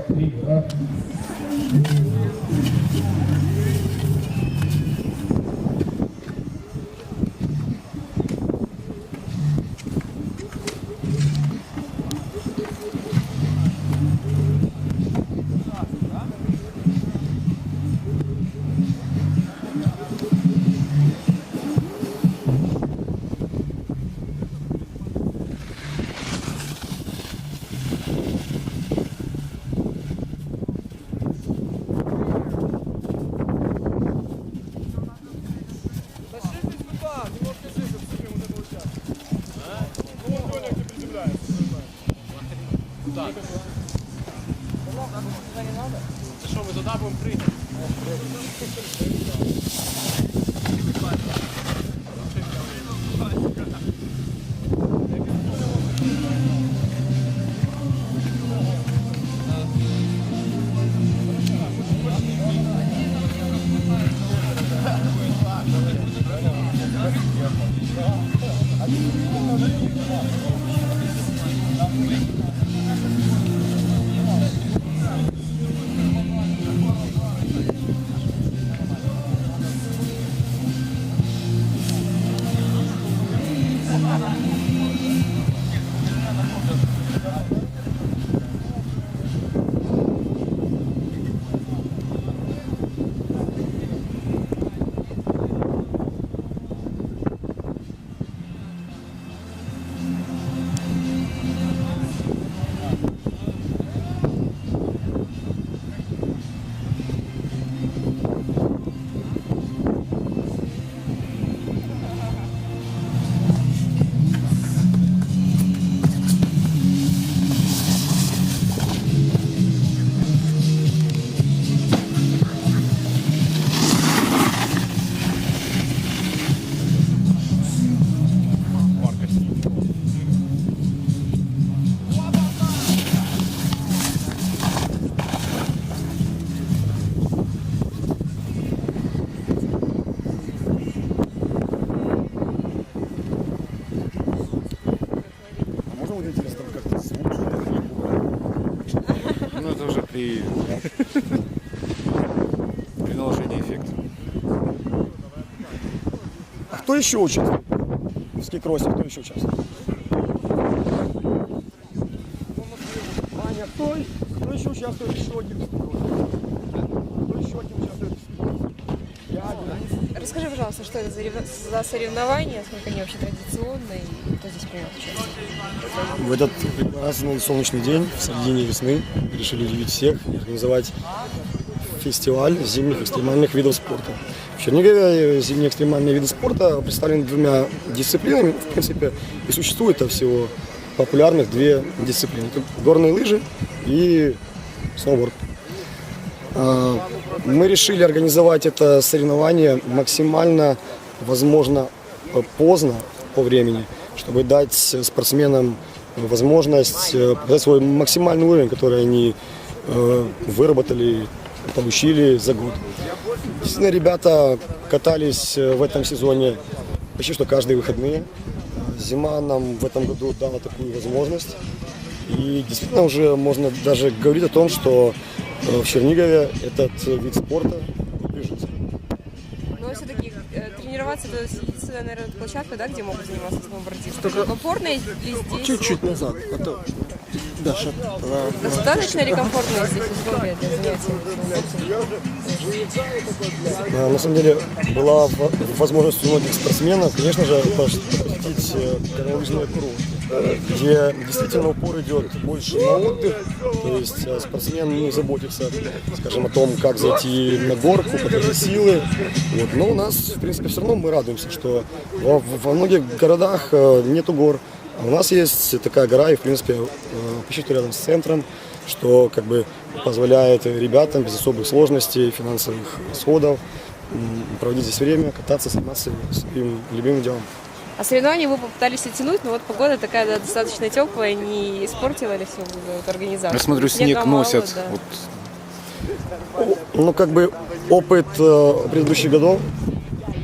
Uma? Два, три, раз. Це що, ми туди будемо прийти? А Уже при, эффекта. А кто еще участвует? В скикросе кто еще участвует? Аня, кто, кто еще участвует? Еще один в скикросе. Кто еще один участвует в скикросе? Я один. Расскажи, пожалуйста, что это за, за соревнования, сколько они вообще традиционные, и кто здесь примет участие? В этот прекрасный солнечный день, в середине весны, решили удивить всех и организовать фестиваль зимних экстремальных видов спорта. В Чернигове зимние экстремальные виды спорта представлены двумя дисциплинами. В принципе, и существует всего популярных две дисциплины. Это горные лыжи и сноуборд. Мы решили организовать это соревнование максимально, возможно, поздно по времени, чтобы дать спортсменам возможность э, показать свой максимальный уровень, который они э, выработали, получили за год. Действительно, ребята катались э, в этом сезоне почти что каждые выходные. Зима нам в этом году дала такую возможность. И действительно уже можно даже говорить о том, что в Чернигове этот вид спорта прижился. Но все-таки э, тренироваться, это единственная, наверное, площадка, да, где могут заниматься сноубордисты. Комфортно ли здесь? Чуть-чуть назад. А то... Даша. Достаточно ли комфортно здесь условия для? А, На самом деле была возможность у многих спортсменов, конечно же, пос- посетить э, горнолыжные курорты, где действительно упор идет больше на отдых, то есть э, спортсмен не заботится, скажем, о том, как зайти на горку, покажи силы. Вот. Но у нас, в принципе, все равно мы радуемся, что во, во многих городах э, нету гор, а у нас есть такая гора, и, в принципе, э, почти что рядом с центром, что как бы позволяет ребятам без особых сложностей, финансовых расходов проводить здесь время, кататься, заниматься своим любимым делом. А соревнования вы попытались оттянуть, но вот погода такая да, достаточно теплая, не испортила ли все вот, организацию? Я смотрю, снег Снега мало, носят. да. Вот Ну, как бы опыт э, предыдущих годов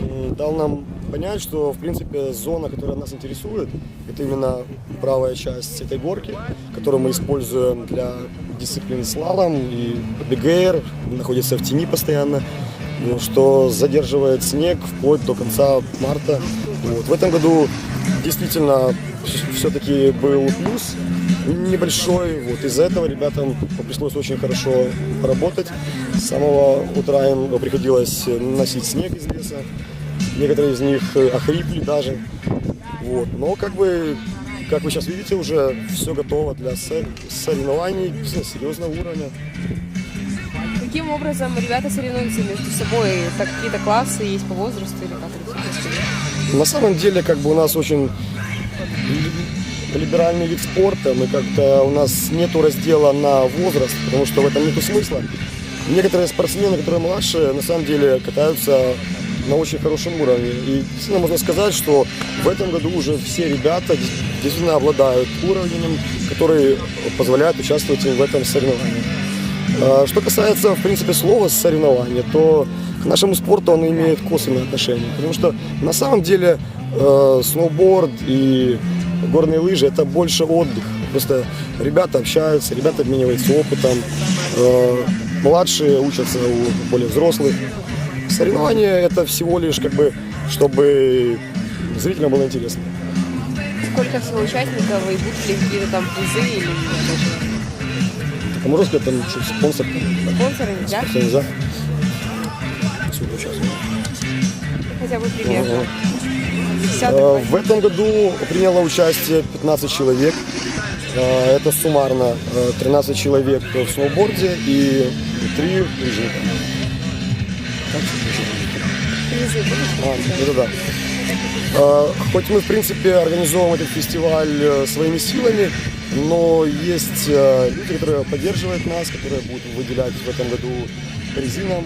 м, дал нам понять, что, в принципе, зона, которая нас интересует, это именно правая часть этой горки, которую мы используем для дисциплины слалом и БГР, находится в тени постоянно, ну, что задерживает снег вплоть до конца марта. Вот. В этом году действительно все-таки был плюс небольшой. Вот из-за этого ребятам пришлось очень хорошо поработать. С самого утра им приходилось носить снег из леса. Некоторые из них э, охрипли даже. Вот. Но как бы, как вы сейчас видите, уже все готово для со- соревнований серьезного уровня. Каким образом ребята соревнуются между собой? Какие-то классы есть по возрасту или как? На самом деле, как бы у нас очень ли- либеральный вид спорта. Мы как-то у нас нету раздела на возраст, потому что в этом нету смысла. Некоторые спортсмены, которые младше, на самом деле катаются на очень хорошем уровне. И действительно можно сказать, что в этом году уже все ребята действительно обладают уровнем, который позволяет участвовать им в этом соревновании. А, Что касается, в принципе, слова соревнования, то к нашему спорту он имеет косвенное отношение. Потому что на самом деле э, сноуборд и горные лыжи это больше отдых. Просто ребята общаются, ребята обмениваются опытом. э, младшие учатся у более взрослых. Соревнования это всего лишь как бы, чтобы зрителям было интересно. Сколько всего участников и будут ли какие-то там призы или А можно сказать, там что, спонсор, там, спонсоры, нельзя? все нельзя? Сколько участвует? Хотя бы примерно. Ага. Э, В этом году приняло участие 15 человек. Э, Это суммарно э, 13 человек в сноуборде и 3 лыжника. А, это да. Э, Хоть мы, в принципе, организовываем этот фестиваль э, своими силами, но есть э, люди, которые поддерживают нас, которые будут выделять в этом году призы нам,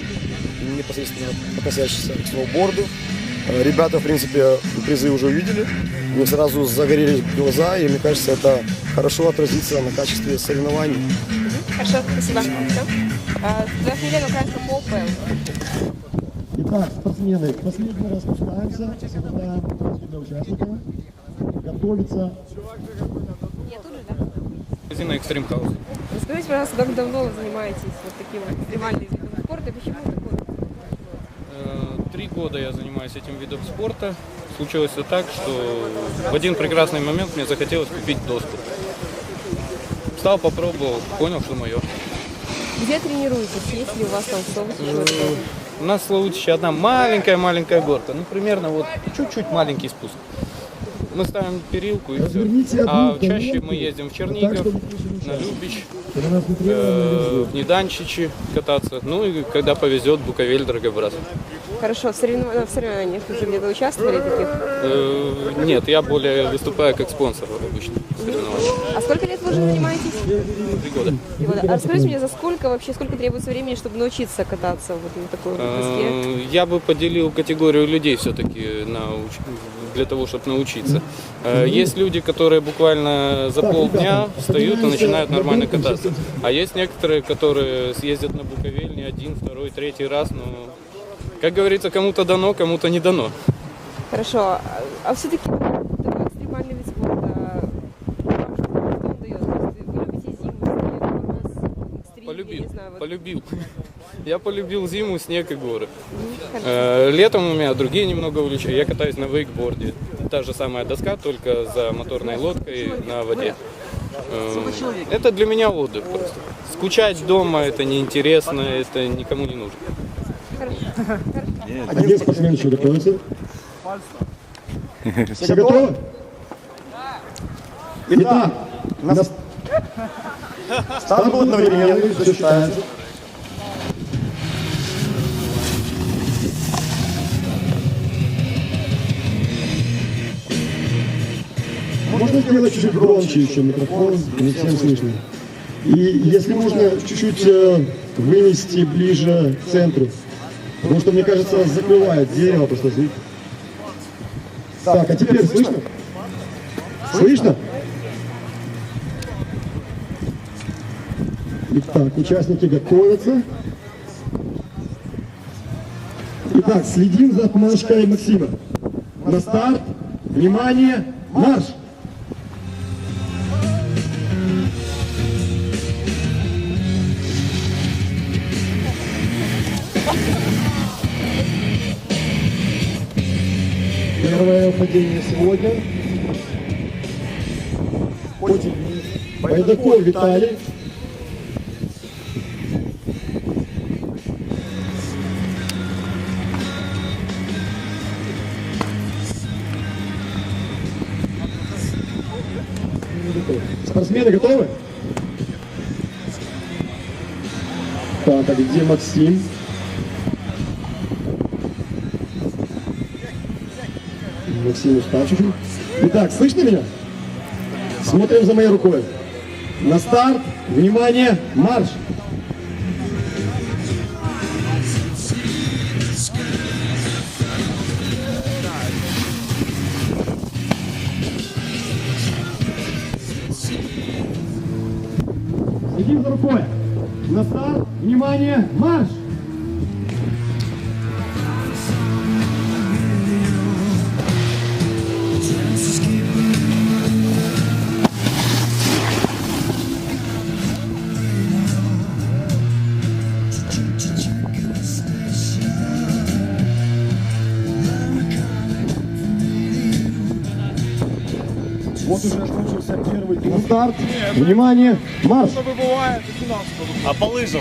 непосредственно относящиеся к сноуборду. Э, Ребята, в принципе, призы уже увидели, них сразу загорелись глаза, и мне кажется, это хорошо отразится на качестве соревнований. Хорошо, спасибо. Все. Твоя фамилия украинская Итак, спортсмены, последний раз пускаемся, соблюдаем для участников, готовиться Я тут же, да? Магазина Extreme House. Расскажите, пожалуйста, как давно вы занимаетесь вот таким вот экстремальным видом спорта почему такой? Э, Три года я занимаюсь этим видом спорта. Случилось все так, что в один прекрасный момент мне захотелось купить доску. Встал, попробовал, понял, что мое. Где тренируетесь? Есть ли у вас там чего-то? У нас Славутиче одна маленькая-маленькая горка. Ну, примерно вот чуть-чуть маленький спуск. Мы ставим перилку и все. А чаще мы ездим в Чернигов, на Любич, э, в Неданчичи кататься. Ну и когда повезет, Буковель, Драгобраз. Хорошо, в, соревнов- в соревнованиях вы уже где-то участвовали таких? Э, Нет, я более выступаю как спонсор обычно соревнований. А сколько лет вы уже занимаетесь? Три года. Три года. А расскажите мне, за сколько вообще, сколько требуется времени, чтобы научиться кататься вот на такой вот доске? Э, Я бы поделил категорию людей все-таки на уч- для того, чтобы научиться. Э, Есть люди, которые буквально за полдня встают и начинают нормально кататься. А есть некоторые, которые съездят на Буковель не один, второй, третий раз, но, как говорится, кому-то дано, кому-то не дано. Хорошо, а, все-таки такой экстремальный вид спорта, что, он дает? Вы любите зиму, снег, я Полюбил, не знаю, вот. полюбил. Я полюбил зиму, снег и горы. Хорошо. Э, Летом у меня другие немного увлечения. Я катаюсь на вейкборде. Та же самая доска, только за моторной лодкой на воде. Э, Это для меня отдых просто. Скучать дома это неинтересно, это никому не нужно. Один спортсмен еще готовится. Все готовы? Итак, нас... старт был одновременный, все считается. Можно сделать чуть-чуть громче еще микрофон, не всем слышно. И если можно, чуть-чуть э, вынести ближе к центру. Потому что, мне кажется, закрывает дерево просто звук. Так, а теперь слышно? Слышно? Итак, участники готовятся. Итак, следим за отмашкой Максима. На старт. Внимание. Марш. Первое падение сегодня. Очень Байдаков Виталий. Спортсмены готовы? Так, а где Максим? Максим устал чуть-чуть. Итак, слышно меня? Смотрим за моей рукой. На старт, внимание, марш! Следим за рукой. На старт, внимание, марш! Вот уже начался первый старт, внимание, марш! А по лыжам?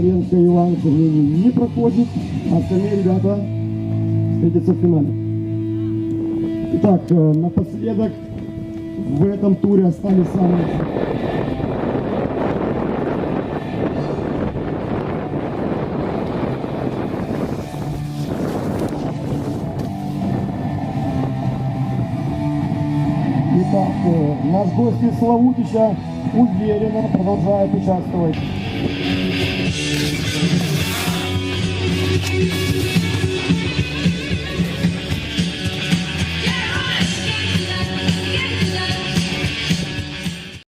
Сидоренко Иван, к сожалению, не проходит, а остальные ребята встретятся в финале. Итак, э, напоследок в этом туре остались самые Итак, э, наш гость из Славутича уверенно продолжает участвовать. Bye.